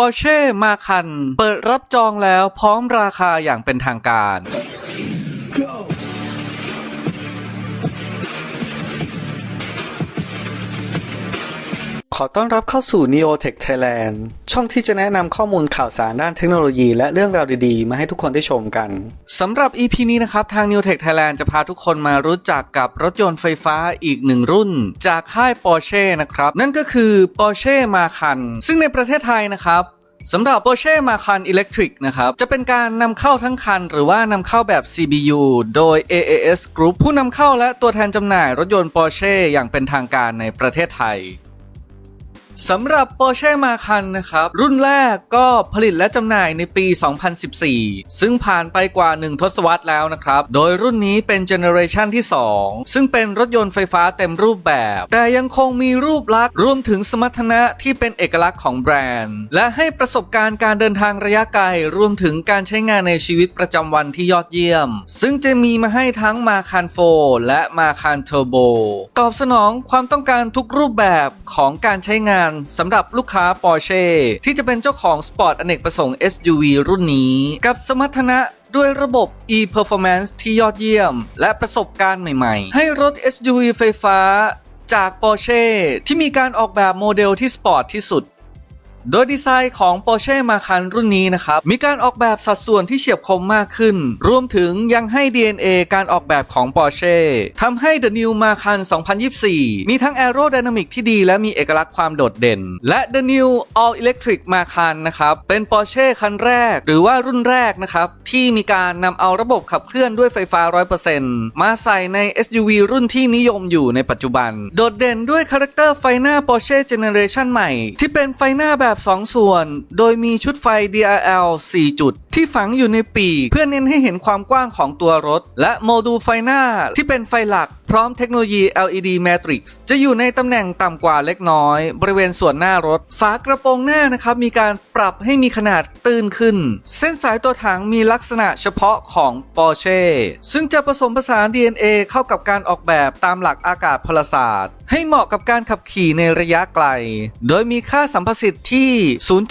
Porsche มาคัน เปิดรับจองแล้วพร้อมราคาอย่างเป็นทางการ ขอต้อนรับเข้าสู่ Neotech Thailand ช่องที่จะแนะนำข้อมูลข่าวสารด้านเทคโนโลยีและเรื่องราวดีๆ มาให้ทุกคนได้ชมกันสำหรับ EP นี้นะครับ ทาง New Tech Thailand จะพาทุกคนมารู้จักกับรถยนต์ไฟฟ้าอีกหนึ่งรุ่น จากค่าย Porsche นะครับ นั่นก็คือ Porsche Macan ซึ่งในประเทศไทยนะครับสำหรับ Porsche Macan Electric นะครับ จะเป็นการนำเข้าทั้งคัน หรือว่านำเข้าแบบ CBU โดย AAS Group ผู้นำเข้าและตัวแทนจำหน่ายรถยนต์ Porsche อย่างเป็นทางการในประเทศไทย สำหรับ Porsche Macan นะครับ รุ่นแรกก็ผลิตและจำหน่ายในปี 2014 ซึ่งผ่านไปกว่า 1 ทศวรรษแล้วนะครับ โดยรุ่นนี้เป็นเจเนอเรชันที่ 2 ซึ่งเป็นรถยนต์ไฟฟ้าเต็มรูปแบบ แต่ยังคงมีรูปลักษณ์รวมถึงสมรรถนะที่เป็นเอกลักษณ์ของแบรนด์ และให้ประสบการณ์การเดินทางระยะไกลรวมถึงการใช้งานในชีวิตประจำวันที่ยอดเยี่ยม ซึ่งจะมีมาให้ทั้ง Macan 4และ Macan Turbo ตอบสนองความต้องการทุกรูปแบบของการใช้งานสำหรับลูกค้า Porsche ที่จะเป็นเจ้าของสปอร์ตอเนกประสงค์ SUV รุ่นนี้ กับสมรรถนะด้วยระบบ e-performance ที่ยอดเยี่ยม และประสบการณ์ใหม่ๆ ให้รถ SUV ไฟฟ้าจาก Porsche ที่มีการออกแบบโมเดลที่สปอร์ตที่สุด โดยดีไซน์ของ Porsche Macan รุ่นนี้นะครับ มีการออกแบบสัดส่วนที่เฉียบคมมากขึ้น รวมถึงยังให้ DNA การออกแบบของ Porsche ทำให้ The New Macan 2024 มีทั้ง Aerodynamic ที่ดีและมีเอกลักษณ์ความโดดเด่น และ The New All Electric Macan นะครับ เป็น Porsche คันแรก หรือว่ารุ่นแรกนะครับ ที่มีการนำเอาระบบขับเคลื่อนด้วยไฟฟ้า 100%มาใส่ใน SUV รุ่นที่นิยมอยู่ในปัจจุบัน โดดเด่นด้วยคาแรคเตอร์ไฟหน้า Porsche Generation ใหม่ ที่เป็นไฟหน้าแบบ2 ส่วน โดยมีชุดไฟ DRL 4 จุด ที่ฝังอยู่ในปีกเพื่อเน้นให้เห็นความกว้างของตัวรถ และโมดูลไฟหน้าที่เป็นไฟหลัก พร้อมเทคโนโลยี LED Matrix จะอยู่ในตำแหน่งต่ำกว่าเล็กน้อย บริเวณส่วนหน้ารถ ฝากระโปรงหน้านะครับมีการปรับให้มีขนาดตื้นขึ้น เส้นสายตัวถังมีลักษณะเฉพาะของ Porsche ซึ่งจะผสมผสาน DNA เข้ากับการออกแบบตามหลักอากาศพลศาสตร์ ให้เหมาะกับการขับขี่ในระยะไกล โดยมีค่าสัมประสิทธิ์ที่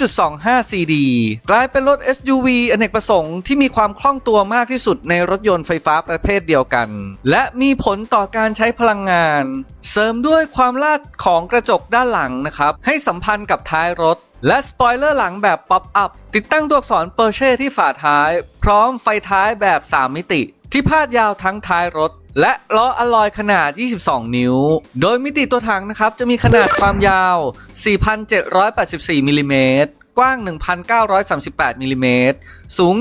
0.25 CD กลายเป็นรถ SUV อเนกประสงค์ที่มีความคล่องตัวมากที่สุดในรถยนต์ไฟฟ้าประเภทเดียวกัน และมีผลต่อการใช้พลังงาน เสริมด้วยความลาดของกระจกด้านหลังนะครับ ให้สัมพันธ์กับท้ายรถและสปอยเลอร์หลังแบบป๊อปอัพ ติดตั้งตัวอักษรเปอร์เช่ที่ฝาท้าย พร้อมไฟท้ายแบบ 3 มิติ ที่พาดยาวทั้งท้ายรถ และล้ออลลอยขนาด 22 นิ้ว โดยมิติตัวถังนะครับ จะมีขนาดความยาว 4,784มิลลิเมตรกว้าง 1,938มิลลิเมตรสูง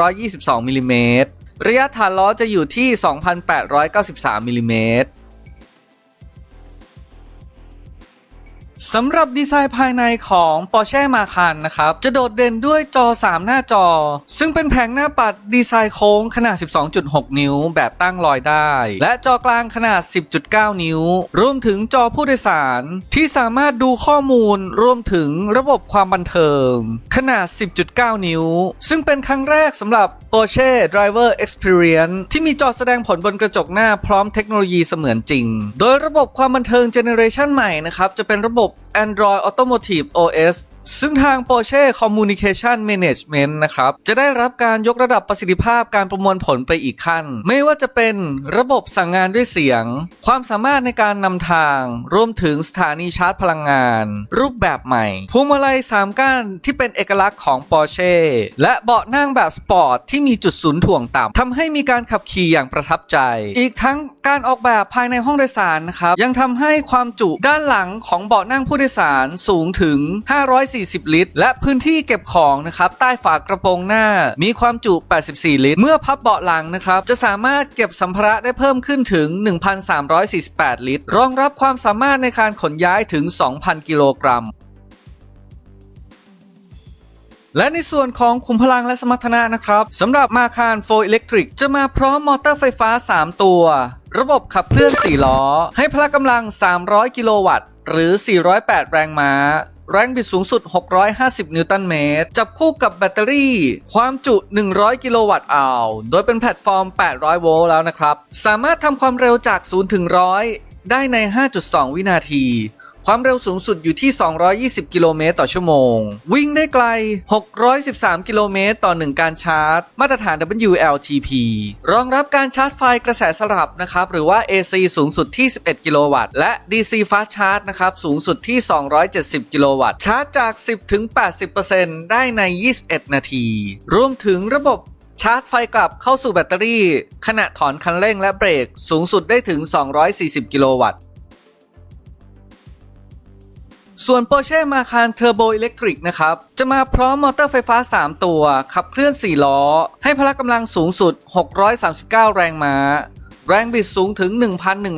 1,622มิลลิเมตรระยะฐานล้อจะอยู่ที่ 2,893มิลลิเมตร สำหรับดีไซน์ภายในของ Porsche Macan นะครับ จะโดดเด่นด้วยจอ 3 หน้าจอ ซึ่งเป็นแผงหน้าปัดดีไซน์โค้งขนาด 12.6 นิ้ว แบบตั้งลอยได้ และจอกลางขนาด 10.9 นิ้ว รวมถึงจอผู้โดยสาร ที่สามารถดูข้อมูล รวมถึงระบบความบันเทิง ขนาด 10.9 นิ้ว ซึ่งเป็นครั้งแรกสำหรับ Porsche Driver Experience ที่มีจอแสดงผลบนกระจกหน้าพร้อมเทคโนโลยีเสมือนจริง โดยระบบความบันเทิงเจเนอเรชันใหม่นะครับจะเป็นระบบ Android Automotive OS ซึ่งทาง Porsche Communication Management นะครับ จะได้รับการยกระดับประสิทธิภาพการประมวลผลไปอีกขั้น ไม่ว่าจะเป็นระบบสั่งงานด้วยเสียง ความสามารถในการนำทาง รวมถึงสถานีชาร์จพลังงาน รูปแบบใหม่พวงมาลัย3ก้านที่เป็นเอกลักษณ์ของ Porsche และเบาะนั่งแบบสปอร์ตที่มีจุดศูนย์ถ่วงต่ำทำให้มีการขับขี่อย่างประทับใจ อีกทั้งการออกแบบภายในห้องโดยสารนะครับยังทำให้ความจุด้านหลังของเบาะนั่งผู้โดยสารสูงถึง 540 ลิตร และพื้นที่เก็บของนะครับใต้ฝากระโปรงหน้า มีความจุ 84 ลิตร เมื่อพับเบาะหลังนะครับจะสามารถเก็บสัมภาระได้เพิ่มขึ้นถึง 1,348 ลิตร รองรับความสามารถในการขนย้ายถึง 2,000 กิโลกรัม และในส่วนของขุมพลังและสมรรถนะนะครับสำหรับมาคาร4 Electric จะมาพร้อมมอเตอร์ไฟฟ้า 3 ตัว ระบบขับเคลื่อน 4 ล้อ ให้พละกำลัง 300 กิโลวัตต์ หรือ 408 แรงม้า แรงบิดสูงสุด 650 นิวตันเมตร จับคู่กับแบตเตอรี่ ความจุ 100 กิโลวัตต์อาวโดยเป็นแพลตฟอร์ม 800 โวลต์แล้วนะครับ สามารถทำความเร็วจาก 0 ถึง 100 ได้ใน 5.2 วินาที ความเร็วสูงสุดอยู่ที่ 220 กิโลเมตรต่อชั่วโมง วิ่งได้ไกล 613 กิโลเมตรต่อ 1 การชาร์จ มาตรฐาน WLTP รองรับการชาร์จไฟกระแสสลับนะครับ หรือว่า AC สูงสุดที่ 11 กิโลวัตต์ และ DC Fast Charge นะครับ สูงสุดที่ 270 กิโลวัตต์ ชาร์จจาก 10 ถึง 80%ได้ใน 21 นาที รวมถึงระบบชาร์จไฟกลับเข้าสู่แบตเตอรี่ ขณะถอนคันเร่งและเบรก สูงสุดได้ถึง 240 กิโลวัตต์ ส่วน Porsche Macan Turbo Electric นะครับ จะมาพร้อมมอเตอร์ไฟฟ้า 3 ตัว ขับเคลื่อน 4 ล้อ ให้พละกำลังสูงสุด 639 แรงม้า แรงบิดสูงถึง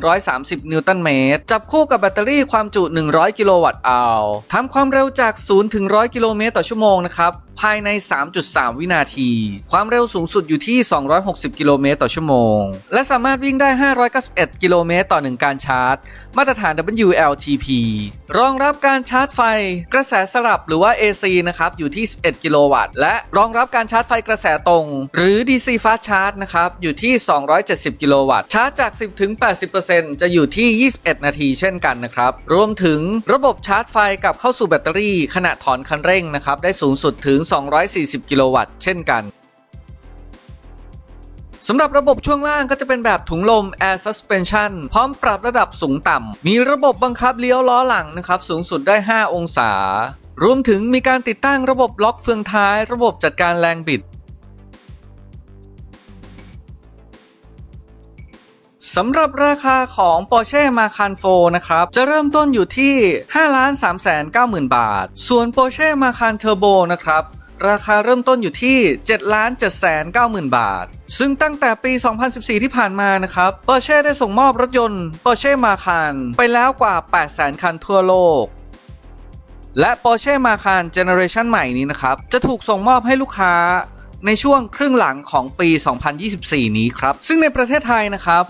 1,130 นิวตันเมตร จับคู่กับแบตเตอรี่ความจุ 100 กิโลวัตต์อาวทำความเร็วจาก 0 ถึง 100 กิโลเมตรต่อชั่วโมงนะครับ ภายใน 3.3 วินาที ความเร็วสูงสุดอยู่ที่ 260 กิโลเมตรต่อชั่วโมง และสามารถวิ่งได้ 591 กิโลเมตรต่อ 1 การชาร์จ มาตรฐาน WLTP รองรับการชาร์จไฟกระแสสลับหรือว่า AC นะครับ อยู่ที่ 11 กิโลวัตต์ และรองรับการชาร์จไฟกระแสตรง หรือ DC Fast Charge นะครับ อยู่ที่ 270 กิโลวัตต์ ชาร์จจาก 10 ถึง 80%จะอยู่ที่ 21 นาทีเช่นกันนะครับ รวมถึงระบบชาร์จไฟกับเข้าสู่แบตเตอรี่ขณะถอนคันเร่งนะครับ ได้สูงสุดถึง240 กิโลวัตต์เช่นกันสำหรับระบบช่วงล่างก็จะเป็นแบบถุงลม Air Suspension พร้อมปรับระดับสูงต่ำ มีระบบบังคับเลี้ยวล้อหลังนะครับ สูงสุดได้ 5 องศา รวมถึงมีการติดตั้งระบบล็อกเฟืองท้าย ระบบจัดการแรงบิด สำหรับราคาของ Porsche Macan 4นะครับ จะเริ่มต้นอยู่ที่ 5 3 9 0 0 0บาท ส่วน Porsche Macan Turbo นะครับ ราคาเริ่มต้นอยู่ที่ 7 7 9 0 0 0 0 บาท ซึ่งตั้งแต่ปี 2014 ที่ผ่านมานะครับ Porsche ได้ส่งมอบรถยนต์ Porsche Macan ไปแล้วกว่า 800,000 คันทั่วโลกและ Porsche Macan Generation ใหม่นี้นะครับ จะถูกส่งมอบให้ลูกค้าในช่วงครึ่งหลังของปี 2024 นี้ครับ ซึ่งในประเทศไทยนะครับ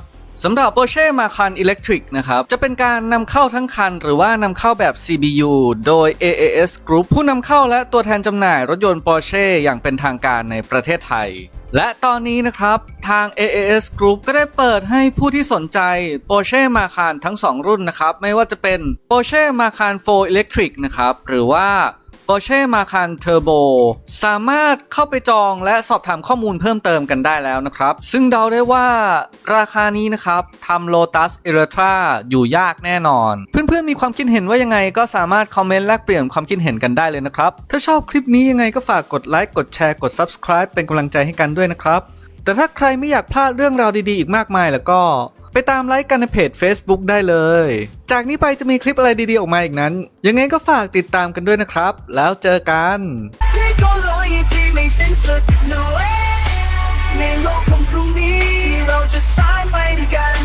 สำหรับ Porsche Macan Electric นะครับ จะเป็นการนำเข้าทั้งคัน หรือว่านำเข้าแบบ CBU โดย AAS Group ผู้นำเข้าและตัวแทนจำหน่ายรถยนต์ Porsche อย่างเป็นทางการในประเทศไทย และตอนนี้นะครับ ทาง AAS Group ก็ได้เปิดให้ผู้ที่สนใจ Porsche Macan ทั้ง 2 รุ่นนะครับ ไม่ว่าจะเป็น Porsche Macan 4 Electric นะครับ หรือว่า Porsche Macan Turbo สามารถเข้าไปจองและสอบถามข้อมูลเพิ่มเติมกันได้แล้วนะครับ ซึ่งเดาได้ว่าราคานี้นะครับทำ Lotus e l e t r a อยู่ยากแน่นอน เพื่อนๆมีความคิดเห็นว่ายังไงก็สามารถคอมเมนต์แลกเปลี่ยนความคิดเห็นกันได้เลยนะครับ ถ้าชอบคลิปนี้ยังไงก็ฝากกดไลค์กดแชร์กด Subscribe เป็นกำลังใจให้กันด้วยนะครับแต่ถ้าใครไม่อยากพลาดเรื่องราวดีๆ อีกมากมายแล้วก็ ไปตามไลค์กันในเพจ Facebook ได้เลย จากนี้ไปจะมีคลิปอะไรดีๆออกมาอีกนั้น ยังไงก็ฝากติดตามกันด้วยนะครับ แล้วเจอกันในโลกของพรุ่งนี้ที่เราจะสร้างไปด้วยกัน